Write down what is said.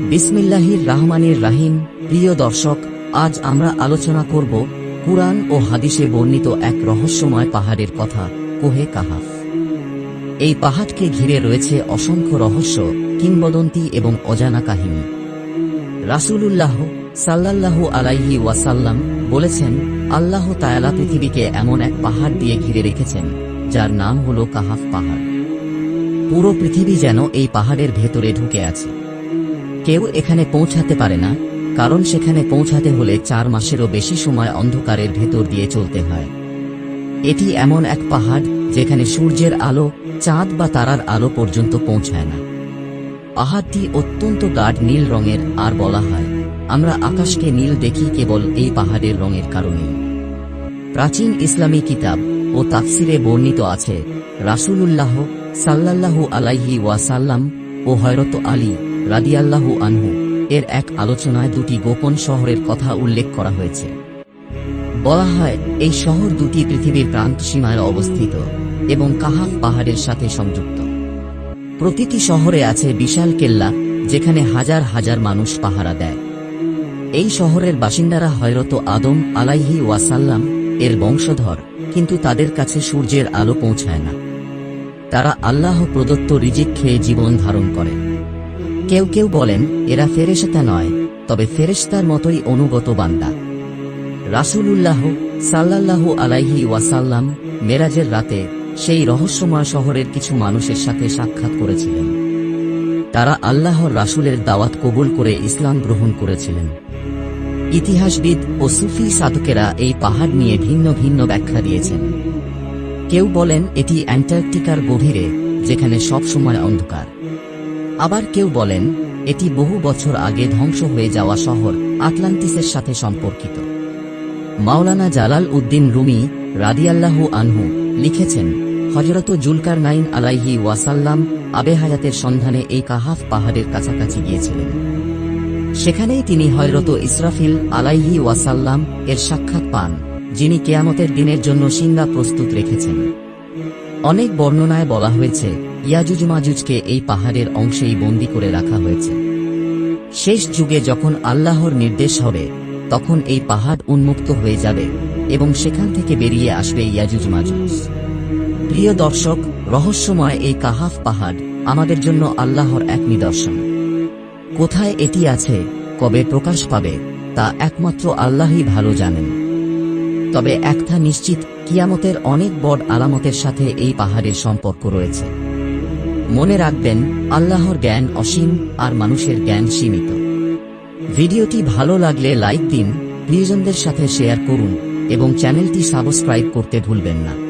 বিসমিল্লাহির রাহমানির রাহিম। প্রিয় দর্শক, আজ আমরা আলোচনা করব কুরআন ও হাদিসে বর্ণিত এক রহস্যময় পাহাড়ের কথা, কোহে কাহাফ। এই পাহাড়কে ঘিরে রয়েছে অসংখ্য রহস্য, কিংবদন্তি এবং অজানা কাহিনী। রাসূলুল্লাহ সাল্লাল্লাহু আলাইহি ওয়াসাল্লাম বলেছেন, আল্লাহ তায়ালা পৃথিবীকে এমন এক পাহাড় দিয়ে ঘিরে রেখেছেন, যার নাম হল কাহাফ পাহাড়। পুরো পৃথিবী যেন এই পাহাড়ের ভেতরে ঢুকে আছে। কেউ এখানে পৌঁছাতে পারে না, কারণ সেখানে পৌঁছাতে হলে চার মাসেরও বেশি সময় অন্ধকারের ভেতর দিয়ে চলতে হয়। এটি এমন এক পাহাড় যেখানে সূর্যের আলো, চাঁদ বা তারার আলো পর্যন্ত পৌঁছায় না। পাহাড়টি অত্যন্ত গাঢ় নীল রঙের আর বলা হয়। আমরা আকাশকে নীল দেখি কেবল এই পাহাড়ের রঙের কারণেই। প্রাচীন ইসলামী কিতাব ও তাফসিরে বর্ণিত আছে, রাসূলুল্লাহ সাল্লাল্লাহু আলাইহি ওয়াসাল্লাম ও হয়রত আলী রাদিয়াল্লাহু আনহু, এর এক আলোচনায় দুটি গোপন শহরের কথা উল্লেখ করা হয়েছে। বলা হয়, এই শহর দুটি পৃথিবীর প্রান্ত সীমায় অবস্থিত এবং কাহাফ পাহাড়ের সাথে সংযুক্ত। প্রতিটি শহরে আছে বিশাল কেল্লা, যেখানে হাজার হাজার মানুষ পাহারা দেয়। এই শহরের বাসিন্দারা হয়রত আদম আলাইহি ওয়াসাল্লাম এর বংশধর, কিন্তু তাদের কাছে সূর্যের আলো পৌঁছায় না। তারা আল্লাহ প্রদত্ত রিজিক খেয়ে জীবন ধারণ করে। কেউ কেউ বলেন, এরা ফেরেশতা নয়, তবে ফেরেশতার মতোই অনুগত বান্দা। রাসূলুল্লাহ সাল্লাল্লাহু আলাইহি ওয়াসাল্লাম মেরাজের রাতে সেই রহস্যময় শহরের কিছু মানুষের সাথে সাক্ষাৎ করেছিলেন। তারা আল্লাহর রাসূলের দাওয়াত কবুল করে ইসলাম গ্রহণ করেছিলেন। ইতিহাসবিদ ও সুফি সাধকেরা এই পাহাড় নিয়ে ভিন্ন ভিন্ন ব্যাখ্যা দিয়েছেন। কেউ বলেন, এটি অ্যান্টার্কটিকার গভীরে, যেখানে সবসময় অন্ধকার। আবার কেউ বলেন, এটি বহু বছর আগে ধ্বংস হয়ে যাওয়া শহর, আটলান্টিসের সাথে সম্পর্কিত। মাওলানা জালাল উদ্দিন রুমি রাদিয়াল্লাহু আনহু লিখেছেন হজরত জুলকার নাইন আলাইহি ওয়াসাল্লাম আবে হায়াতের সন্ধানে এই কাহাফ পাহাড়ের কাছাকাছি গিয়েছিলেন। সেখানেই তিনি হয়রত ইসরাফিল আলাইহি ওয়াসাল্লাম এর সাক্ষাৎ পান, যিনি কেয়ামতের দিনের জন্য সিঙ্গা প্রস্তুত রেখেছেন। অনেক বর্ণনায় বলা হয়েছে ইয়াজুজ মাজুজকে এই পাহাড়ের অংশেই বন্দী করে রাখা হয়েছে। শেষ যুগে যখন আল্লাহর নির্দেশ হবে, তখন এই পাহাড় উন্মুক্ত হয়ে যাবে এবং সেখান থেকে বেরিয়ে আসবে ইয়াজুজ মাজুজ প্রিয় দর্শক, রহস্যময় এই কাহাফ পাহাড় আমাদের জন্য আল্লাহর এক নিদর্শন। কোথায় এটি আছে, কবে প্রকাশ পাবে, তা একমাত্র আল্লাহই ভালো জানেন। তবে একটা নিশ্চিত, কিয়ামতের অনেক বড় আলামতের সাথে এই পাহাড়ের সম্পর্ক রয়েছে। মনে রাখবেন, আল্লাহর জ্ঞান অসীম আর মানুষের জ্ঞান সীমিত। ভিডিওটি ভালো লাগলে লাইক দিন, প্রিয়জনদের সাথে শেয়ার করুন এবং চ্যানেলটি সাবস্ক্রাইব করতে ভুলবেন না।